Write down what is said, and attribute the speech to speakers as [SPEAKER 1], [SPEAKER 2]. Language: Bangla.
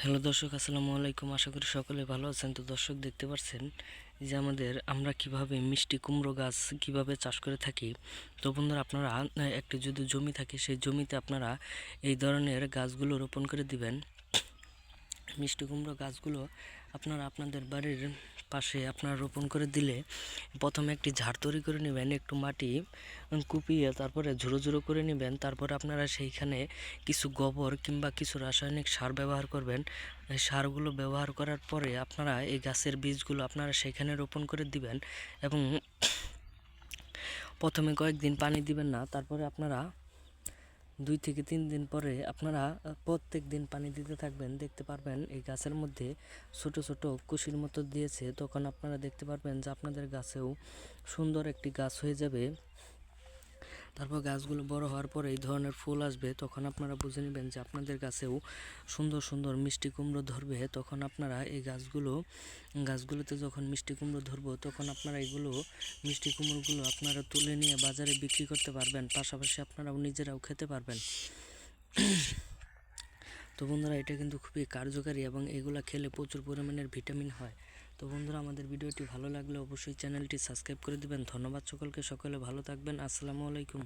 [SPEAKER 1] হ্যালো দর্শক, আসসালামু আলাইকুম। আশা করি সকলে ভালো আছেন। তো দর্শক, দেখতে পাচ্ছেন যে আমাদের আমরা কীভাবে মিষ্টি কুমড়ো গাছ কীভাবে চাষ করে থাকি? তো বন্ধুরা, আপনারা একটি যদি জমি থাকে, সেই জমিতে আপনারা এই ধরনের গাছগুলো রোপণ করে দিবেন। মিষ্টি কুমড়ো গাছগুলো আপনারা আপনাদের বাড়ির পাশে আপনারা রোপণ করে দিলে প্রথমে একটি ঝাড় তৈরি করে নেবেন, একটু মাটি কুপিয়ে তারপরে ঝুড়ো ঝুড়ো করে নেবেন, তারপরে আপনারা সেইখানে কিছু গোবর কিংবা কিছু রাসায়নিক সার ব্যবহার করবেন। সারগুলো ব্যবহার করার পরে আপনারা এই গাছের বীজগুলো আপনারা সেখানে রোপণ করে দিবেন এবং প্রথমে কয়েকদিন পানি দিবেন না, তারপরে আপনারা দুই থেকে তিন দিন পরে আপনারা প্রত্যেক দিন পানি দিতে থাকবেন। দেখতে পারবেন এই গাছের মধ্যে ছোট ছোট কুশির মতো দিয়েছে। তখন আপনারা দেখতে পারবেন যে আপনাদের গাছেও সুন্দর একটি গাছ হয়ে যাবে। তারপর গাছগুলো বড় হওয়ার পরে এই ধরনের ফুল আসবে, তখন আপনারা বুঝে নেবেন যে আপনাদের গাছেও সুন্দর সুন্দর মিষ্টি কুমড়ো ধরবে। তখন আপনারা এই গাছগুলো, গাছগুলোতে যখন মিষ্টি কুমড়ো ধরবো, তখন আপনারা এগুলো, মিষ্টি কুমড়োগুলো আপনারা তুলে নিয়ে বাজারে বিক্রি করতে পারবেন, পাশাপাশি আপনারাও নিজেরাও খেতে পারবেন। তো বন্ধুরা, এটা কিন্তু খুবই কার্যকারী এবং এগুলা খেলে প্রচুর পরিমাণের ভিটামিন হয়। তো বন্ধুরা, আমাদের ভিডিওটি ভালো লাগলে অবশ্যই চ্যানেলটি সাবস্ক্রাইব করে দিবেন। ধন্যবাদ সকলকে, সকলে ভালো থাকবেন। আসসালামু আলাইকুম।